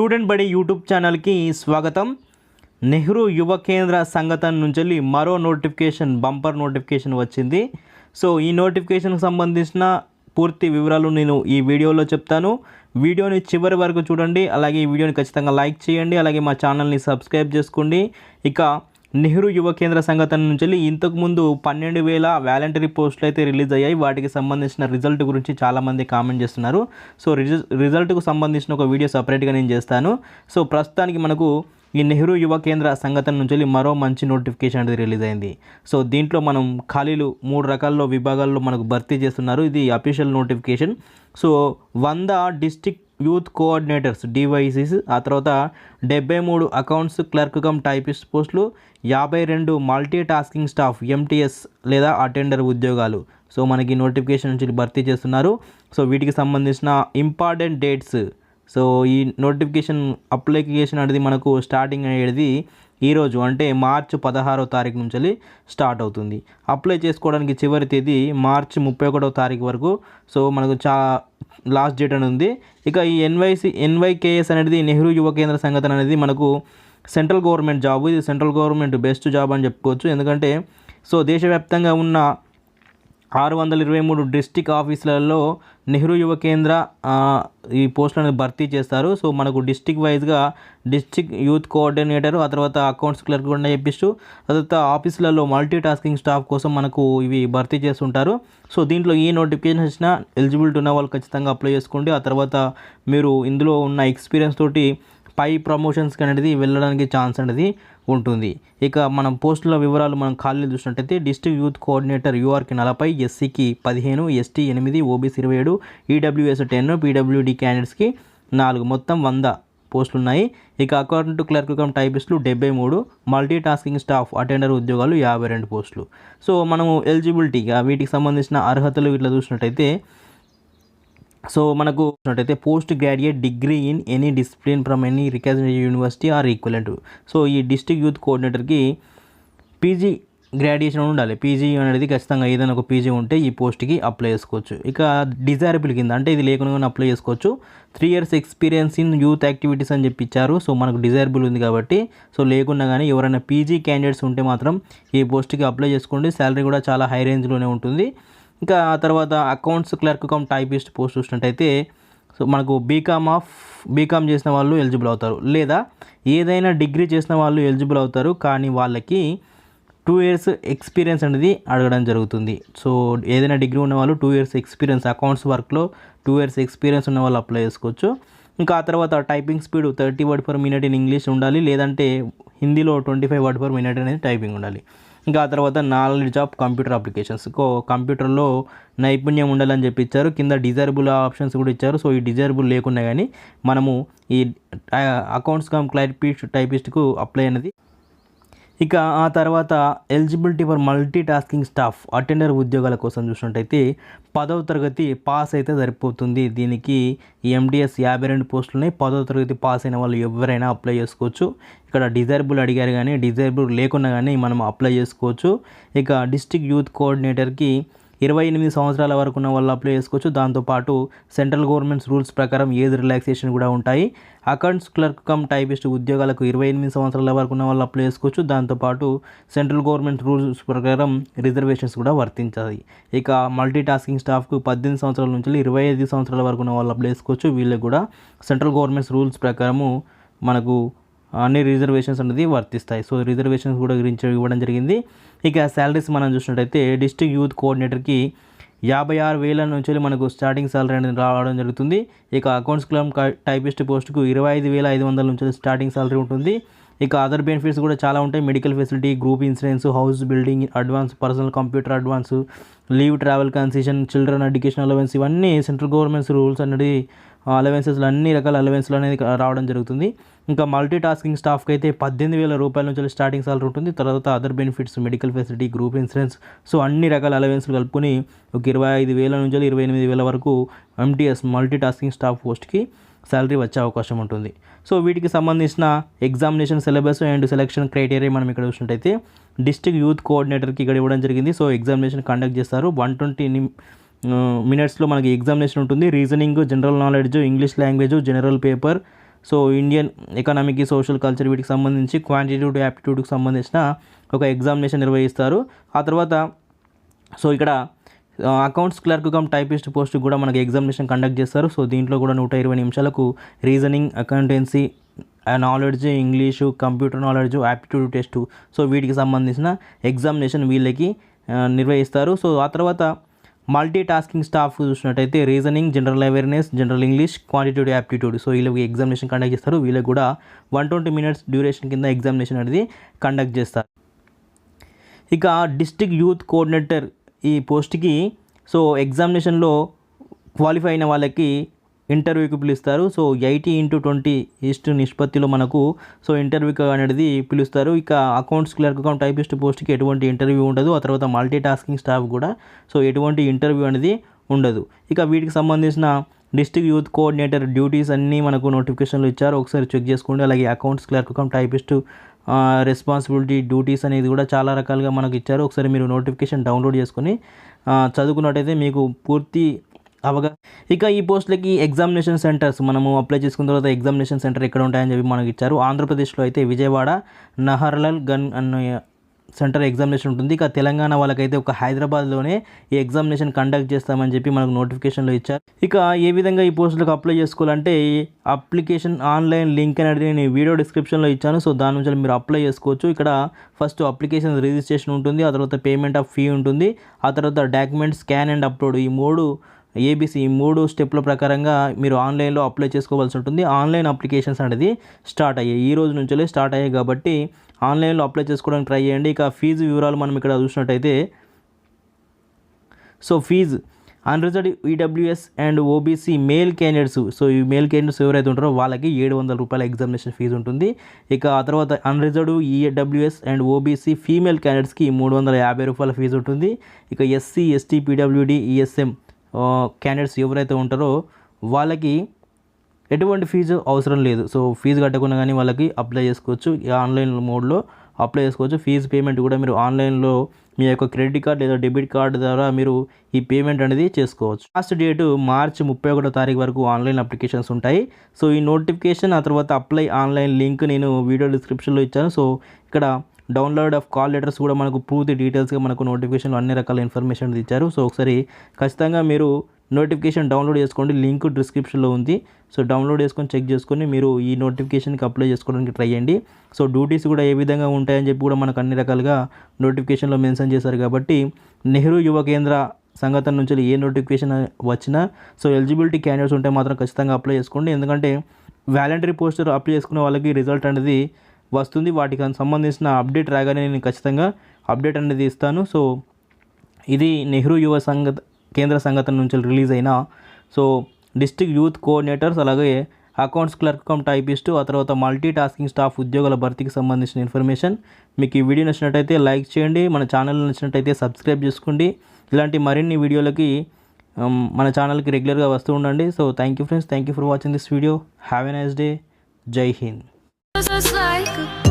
Student బడి YouTube ఛానల్కి స్వాగతం. నెహ్రూ యువ కేంద్ర సంఘటన నుంచి మరో నోటిఫికేషన్ బంపర్ నోటిఫికేషన్ వచ్చింది. సో ఈ నోటిఫికేషన్కి సంబంధించిన పూర్తి వివరాలు నేను ఈ వీడియోలో చెప్తాను. వీడియోని చివరి వరకు చూడండి. అలాగే ఈ వీడియోని ఖచ్చితంగా లైక్ చేయండి. అలాగే మా ఛానల్ని సబ్స్క్రైబ్ చేసుకోండి. ఇక నెహ్రూ యువ కేంద్ర సంఘటన నుంచి ఇంతకుముందు పన్నెండు వేల వాలంటరీ పోస్టులు అయితే రిలీజ్ అయ్యాయి. వాటికి సంబంధించిన రిజల్ట్ గురించి చాలామంది కామెంట్ చేస్తున్నారు. సో రిజ- రిజల్ట్కు సంబంధించిన ఒక వీడియో సపరేట్గా నేను చేస్తాను. సో ప్రస్తుతానికి మనకు ఈ నెహ్రూ యువ కేంద్ర సంఘటన నుంచి మరో మంచి నోటిఫికేషన్ అనేది రిలీజ్ అయింది. సో దీంట్లో మనం ఖాళీలు మూడు రకాల్లో విభాగాల్లో మనకు భర్తీ చేస్తున్నారు. ఇది అఫీషియల్ నోటిఫికేషన్. సో వంద డిస్టిక్ యూత్ కోఆర్డినేటర్స్ డివైసీస్ ఆ తర్వాత డెబ్బై మూడు అకౌంట్స్ క్లర్క్ కమ్ టైపిస్ట్ పోస్టులు యాభై రెండు మల్టీ టాస్కింగ్ స్టాఫ్ ఎంటీఎస్ లేదా అటెండర్ ఉద్యోగాలు. సో మనకి నోటిఫికేషన్ నుంచి భర్తీ చేస్తున్నారు. సో వీటికి సంబంధించిన ఇంపార్టెంట్ డేట్స్. సో ఈ నోటిఫికేషన్ అప్లికేషన్ అనేది మనకు స్టార్టింగ్ అయ్యేది ఈరోజు అంటే మార్చి పదహారో తారీఖు నుంచి స్టార్ట్ అవుతుంది. అప్లై చేసుకోవడానికి చివరి తేదీ మార్చి ముప్పై ఒకటో తారీఖు వరకు. సో మనకు చా లాస్ట్ డేట్ అని ఉంది. ఇక ఈ ఎన్వైసి ఎన్వైకేఎస్ అనేది నెహ్రూ యువ కేంద్ర సంఘటన అనేది మనకు సెంట్రల్ గవర్నమెంట్ జాబ్. ఇది సెంట్రల్ గవర్నమెంట్ బెస్ట్ జాబ్ అని చెప్పుకోవచ్చు. ఎందుకంటే సో దేశవ్యాప్తంగా ఉన్న ఆరు వందల ఇరవై మూడు డిస్టిక్ ఆఫీసులలో నెహ్రూ యువ కేంద్ర ఈ పోస్టులను భర్తీ చేస్తారు. సో మనకు డిస్టిక్ వైజ్గా డిస్టిక్ యూత్ కోఆర్డినేటర్ ఆ తర్వాత అకౌంట్స్ క్లర్క్ కూడా చెప్పిస్తూ తర్వాత ఆఫీసులలో మల్టీ టాస్కింగ్ స్టాఫ్ కోసం మనకు ఇవి భర్తీ చేస్తుంటారు. సో దీంట్లో ఏ నోటిఫికేషన్ వచ్చినా ఎలిజిబిలిటీ ఉన్న వాళ్ళు ఖచ్చితంగా అప్లై చేసుకోండి. ఆ తర్వాత మీరు ఇందులో ఉన్న ఎక్స్పీరియన్స్ తోటి పై ప్రమోషన్స్కి అనేది వెళ్ళడానికి ఛాన్స్ అనేది ఉంటుంది ఇక మనం పోస్టుల వివరాలు మనం ఖాళీలు చూసినట్టయితే డిస్ట్రిక్ట్ యూత్ కోఆర్డినేటర్ యూఆర్కి నలభై ఎస్సీకి పదిహేను ఎస్టీ ఎనిమిది ఓబీసీ ఇరవై ఏడు ఈడబ్ల్యూఎస్ టెన్ పీడబ్ల్యూడి క్యాండిడేట్స్కి నాలుగు మొత్తం వంద పోస్టులు ఉన్నాయి ఇక అకౌంట్ క్లర్క్ కమ్ టైపిస్టులు డెబ్బై మూడు మల్టీ టాస్కింగ్ స్టాఫ్ అటెండర్ ఉద్యోగాలు యాభై రెండు పోస్టులు. సో మనము ఎలిజిబిలిటీగా వీటికి సంబంధించిన అర్హతలు ఇట్లా చూసినట్టయితే సో మనకు చూసినట్టయితే post graduate degree in any discipline from any recognize university or equivalent. So ఈ డిస్ట్రిక్ట్ యూత్ కోఆర్డినేటర్కి పీజీ గ్రాడ్యుయేషన్ ఉండాలి. పీజీ అనేది ఖచ్చితంగా ఏదైనా ఒక పీజీ ఉంటే ఈ పోస్ట్కి అప్లై చేసుకోవచ్చు. ఇక డిజైరబుల్ కింద అంటే ఇది లేకుండా అప్లై చేసుకోవచ్చు. Three years experience in youth activities అని చెప్పి ఇచ్చారు సో మనకు డిజైరబుల్ ఉంది కాబట్టి సో లేకున్నా కానీ ఎవరైనా పీజీ క్యాండిడేట్స్ ఉంటే మాత్రం ఈ పోస్ట్కి అప్లై చేసుకోండి. శాలరీ కూడా చాలా హై రేంజ్లోనే ఉంటుంది. ఇంకా ఆ తర్వాత accounts clerk cum typist post చూసినట్టయితే సో మనకు బీకామ్ ఆఫ్ బీకామ్ చేసిన వాళ్ళు ఎలిజిబుల్ అవుతారు. లేదా ఏదైనా డిగ్రీ చేసిన వాళ్ళు ఎలిజిబుల్ అవుతారు కానీ వాళ్ళకి టూ ఇయర్స్ ఎక్స్పీరియన్స్ అనేది అడగడం జరుగుతుంది. సో ఏదైనా డిగ్రీ ఉన్న వాళ్ళు టూ ఇయర్స్ ఎక్స్పీరియన్స్ అకౌంట్స్ వర్క్లో టూ ఇయర్స్ ఎక్స్పీరియన్స్ ఉన్న వాళ్ళు అప్లై చేసుకోవచ్చు. ఇంకా ఆ తర్వాత typing speed thirty word per minute in English ఉండాలి లేదంటే హిందీలో twenty five word per minute అనేది టైపింగ్ ఉండాలి. ఇంకా ఆ తర్వాత నాలెడ్జ్ ఆఫ్ కంప్యూటర్ అప్లికేషన్స్ కంప్యూటర్లో నైపుణ్యం ఉండాలని చెప్పి ఇచ్చారు కింద డిజైరబుల్ ఆప్షన్స్ కూడా ఇచ్చారు. సో ఈ డిజైరబుల్ లేకుండా కానీ మనము ఈ అకౌంట్స్ కమ్ క్లైపిస్ట్ టైపిస్ట్కు అప్లై అనేది ఇక ఆ తర్వాత eligibility for multi tasking staff attender ఉద్యోగాల కోసం చూసినట్టయితే పదవ తరగతి పాస్ అయితే సరిపోతుంది. దీనికి ఎండిఎస్ యాభై రెండు పోస్టులు ఉన్నాయి. పదవ తరగతి పాస్ అయిన వాళ్ళు ఎవరైనా అప్లై చేసుకోవచ్చు. ఇక్కడ డిజైరబుల్ అడిగారు కానీ డిజైరబుల్ లేకున్నా కానీ మనం అప్లై చేసుకోవచ్చు. ఇక డిస్టిక్ యూత్ కోఆర్డినేటర్కి ఇరవై ఎనిమిది సంవత్సరాల వరకు ఉన్న వాళ్ళు అప్లై చేసుకోవచ్చు. దాంతోపాటు సెంట్రల్ గవర్నమెంట్స్ రూల్స్ ప్రకారం ఏజ్ రిలాక్సేషన్ కూడా ఉంటాయి. అకౌంట్స్ క్లర్క్ కమ్ టైపిస్ట్ ఉద్యోగాలకు ఇరవై ఎనిమిది సంవత్సరాల వరకు ఉన్న వాళ్ళు అప్లై చేసుకోవచ్చు. దాంతోపాటు సెంట్రల్ గవర్నమెంట్ రూల్స్ ప్రకారం రిజర్వేషన్స్ కూడా వర్తించాయి ఇక మల్టీ టాస్కింగ్ స్టాఫ్కు పద్దెనిమిది సంవత్సరాల నుంచి ఇరవై ఐదు సంవత్సరాల వరకు ఉన్న వాళ్ళు అప్లై చేసుకోవచ్చు. వీళ్ళకి కూడా సెంట్రల్ గవర్నమెంట్స్ రూల్స్ ప్రకారము మనకు అన్ని రిజర్వేషన్స్ అనేది వర్తిస్తాయి. సో రిజర్వేషన్స్ కూడా గురించి ఇవ్వడం జరిగింది. ఇక శాలరీస్ మనం చూసినట్టయితే డిస్ట్రిక్ట్ యూత్ కోఆర్డినేటర్కి యాభై ఆరు వేల నుంచి మనకు స్టార్టింగ్ సాలరీ అనేది రావడం జరుగుతుంది. ఇక అకౌంట్స్ క్లబ్ టైపిస్ట్ పోస్ట్కు ఇరవై ఐదు వేల ఐదు వందల నుంచి స్టార్టింగ్ సాలరీ ఉంటుంది. ఇక అదర్ బెనిఫిట్స్ కూడా చాలా ఉంటాయి. Medical facility group insurance house building advance personal computer advance leave travel concession children education allowance ఇవన్నీ సెంట్రల్ గవర్నమెంట్స్ రూల్స్ అనేది అలవెన్సెస్లు అన్ని రకాల అలవెన్స్లు అనేది రావడం జరుగుతుంది. ఇంకా మల్టీ టాస్కింగ్ స్టాఫ్కి అయితే పద్దెనిమిది వేల రూపాయల నుంచి స్టార్టింగ్ సాలరీ ఉంటుంది. తర్వాత other benefits medical facility group insurance so అన్ని రకాల అలవెన్స్లు కలుపుకొని ఒక ఇరవై ఐదు వేల నుంచి ఇరవై ఎనిమిది వేల వరకు ఎంటీఎస్ మల్టీ టాస్కింగ్ స్టాఫ్ పోస్ట్కి శాలరీ వచ్చే అవకాశం ఉంటుంది. సో వీటికి సంబంధించిన examination syllabus and selection criteria మనం ఇక్కడ చూసినట్టయితే డిస్ట్రిక్ట్ యూత్ కోఆర్డినేటర్కి ఇక్కడ ఇవ్వడం జరిగింది. సో ఎగ్జామినేషన్ కండక్ట్ చేస్తారు. వన్ ట్వంటీ మినిట్స్లో మనకి ఎగ్జామినేషన్ ఉంటుంది. Reasoning general knowledge English language general paper so Indian economic social culture వీటికి సంబంధించి క్వాంటిట్యూడ్ యాప్టిట్యూడ్కి సంబంధించిన ఒక ఎగ్జామినేషన్ నిర్వహిస్తారు. ఆ తర్వాత సో ఇక్కడ accounts clerk cum typist post కూడా మనకి ఎగ్జామినేషన్ కండక్ట్ చేస్తారు. సో దీంట్లో కూడా నూట ఇరవై నిమిషాలకు reasoning accountancy knowledge English computer knowledge aptitude test. So వీటికి సంబంధించిన ఎగ్జామినేషన్ వీళ్ళకి నిర్వహిస్తారు. సో ఆ తర్వాత మల్టీ టాస్కింగ్ స్టాఫ్ చూసినట్టయితే reasoning general awareness general English quantitative aptitude so వీళ్ళకి ఎగ్జామినేషన్ కండక్ట్ చేస్తారు. వీళ్ళకి కూడా వన్ ట్వంటీ మినిట్స్ డ్యూరేషన్ కింద ఎగ్జామినేషన్ అనేది కండక్ట్ చేస్తారు. ఇక డిస్టిక్ యూత్ కోఆర్డినేటర్ ఈ పోస్ట్కి సో ఎగ్జామినేషన్లో క్వాలిఫై అయిన వాళ్ళకి ఇంటర్వ్యూకి పిలుస్తారు. సో ఎయిటీ ఇంటూ ట్వంటీ ఈస్ట్ నిష్పత్తిలో మనకు సో ఇంటర్వ్యూకి అనేది పిలుస్తారు. ఇక అకౌంట్స్ క్లర్క్ అకౌంట్ టైపిస్ట్ పోస్ట్కి ఎటువంటి ఇంటర్వ్యూ ఉండదు. ఆ తర్వాత మల్టీ టాస్కింగ్ స్టాఫ్ కూడా. సో ఎటువంటి ఇంటర్వ్యూ అనేది ఉండదు. ఇక వీటికి సంబంధించిన డిస్టిక్ యూత్ కోఆర్డినేటర్ డ్యూటీస్ అన్నీ మనకు నోటిఫికేషన్లు ఇచ్చారు. ఒకసారి చెక్ చేసుకోండి. అలాగే accounts clerk account typist responsibility duties అనేది కూడా చాలా రకాలుగా మనకు ఇచ్చారు. ఒకసారి మీరు నోటిఫికేషన్ డౌన్లోడ్ చేసుకొని చదువుకున్నట్టయితే మీకు పూర్తి అవగా ఇక ఈ పోస్టులకి ఎగ్జామినేషన్ సెంటర్స్ మనము అప్లై చేసుకున్న తర్వాత ఎగ్జామినేషన్ సెంటర్ ఎక్కడ ఉంటాయని చెప్పి మనకి ఇచ్చారు. ఆంధ్రప్రదేశ్లో అయితే విజయవాడ నహర్లాల్ గన్ అన్న సెంటర్ ఎగ్జామినేషన్ ఉంటుంది. ఇక తెలంగాణ వాళ్ళకైతే ఒక హైదరాబాద్లోనే ఈ ఎగ్జామినేషన్ కండక్ట్ చేస్తామని చెప్పి మనకు నోటిఫికేషన్లో ఇచ్చారు. ఇక ఏ విధంగా ఈ పోస్టులకు అప్లై చేసుకోవాలంటే ఈ అప్లికేషన్ ఆన్లైన్ లింక్ అనేది నేను వీడియో డిస్క్రిప్షన్లో ఇచ్చాను. సో దాని నుంచి మీరు అప్లై చేసుకోవచ్చు. ఇక్కడ ఫస్ట్ అప్లికేషన్ రిజిస్ట్రేషన్ ఉంటుంది. ఆ తర్వాత పేమెంట్ ఆఫ్ ఫీ ఉంటుంది. ఆ తర్వాత డాక్యుమెంట్ స్కాన్ అండ్ అప్లోడ్ ఈ మూడు ఏబీసీ ఈ మూడు స్టెప్ల ప్రకారంగా మీరు ఆన్లైన్లో అప్లై చేసుకోవాల్సి ఉంటుంది. ఆన్లైన్ అప్లికేషన్స్ అనేది స్టార్ట్ అయ్యాయి. ఈ రోజు నుంచే స్టార్ట్ అయ్యాయి కాబట్టి ఆన్లైన్లో అప్లై చేసుకోవడానికి ట్రై చేయండి. ఇక ఫీజు వివరాలు మనం ఇక్కడ చూసినట్టయితే so fee unreserved EWS and OBC male candidates so ఈ మేల్ క్యాండిడేట్స్ ఎవరైతే ఉంటారో వాళ్ళకి ఏడు వందల రూపాయల ఎగ్జామినేషన్ ఫీజు ఉంటుంది. ఇక ఆ తర్వాత unreserved EWS and OBC female క్యాండిడేట్స్కి మూడు వందల యాభై రూపాయల ఫీజు ఉంటుంది. ఇక SC ST PWD ESM candidates ఎవరైతే ఉంటారో వాళ్ళకి ఎటువంటి ఫీజు అవసరం లేదు. సో ఫీజు కట్టకుండా కానీ వాళ్ళకి అప్లై చేసుకోవచ్చు. ఈ ఆన్లైన్ మోడ్లో అప్లై చేసుకోవచ్చు. ఫీజు పేమెంట్ కూడా మీరు ఆన్లైన్లో మీ యొక్క క్రెడిట్ కార్డ్ లేదా డెబిట్ కార్డ్ ద్వారా మీరు ఈ పేమెంట్ అనేది చేసుకోవచ్చు. లాస్ట్ డేటు మార్చి ముప్పై ఒకటో తారీఖు వరకు ఆన్లైన్ అప్లికేషన్స్ ఉంటాయి. సో ఈ నోటిఫికేషన్ ఆ తర్వాత అప్లై ఆన్లైన్ లింక్ నేను వీడియో డిస్క్రిప్షన్లో ఇచ్చాను. సో ఇక్కడ డౌన్లోడ్ ఆఫ్ కాల్ లెటర్స్ కూడా మనకు పూర్తి డీటెయిల్స్గా మనకు నోటిఫికేషన్లో అన్ని రకాల ఇన్ఫర్మేషన్ ఇచ్చారు. సో ఒకసారి ఖచ్చితంగా మీరు నోటిఫికేషన్ డౌన్లోడ్ చేసుకోండి. లింక్ డిస్క్రిప్షన్లో ఉంది. సో డౌన్లోడ్ చేసుకొని చెక్ చేసుకొని మీరు ఈ నోటిఫికేషన్కి అప్లై చేసుకోవడానికి ట్రై చేయండి. సో డ్యూటీస్ కూడా ఏ విధంగా ఉంటాయని చెప్పి కూడా మనకు అన్ని రకాలుగా నోటిఫికేషన్లో మెన్షన్ చేశారు కాబట్టి నెహ్రూ యువ కేంద్ర సంఘటన నుంచి ఏ నోటిఫికేషన్ వచ్చినా సో ఎలిజిబిలిటీ క్యాండిడేట్స్ ఉంటే మాత్రం ఖచ్చితంగా అప్లై చేసుకోండి. ఎందుకంటే వాలంటరీ పోస్టర్ అప్లై చేసుకునే వాళ్ళకి రిజల్ట్ అనేది వస్తుంది. వాటికి సంబంధించిన అప్డేట్ రాగానే నేను ఖచ్చితంగా అప్డేట్ అనేది ఇస్తాను. సో ఇది నెహ్రూ యువ సంఘ కేంద్ర సంఘటన నుంచి రిలీజ్ అయిన సో డిస్ట్రిక్ట్ యూత్ కోఆర్డినేటర్స్ అలాగే అకౌంట్స్ క్లర్క్ కమ్ టైపిస్ట్ ఆ తర్వాత మల్టీ టాస్కింగ్ స్టాఫ్ ఉద్యోగుల భర్తీకి సంబంధించిన ఇన్ఫర్మేషన్ మీకు ఈ వీడియో నచ్చినట్టయితే లైక్ చేయండి. మన ఛానల్ నచ్చినట్టయితే సబ్స్క్రైబ్ చేసుకోండి. ఇలాంటి మరిన్ని వీడియోలకి మన ఛానల్కి రెగ్యులర్గా వస్తూ ఉండండి. So thank you friends thank you for watching this video have a nice day Jai Hind Just like a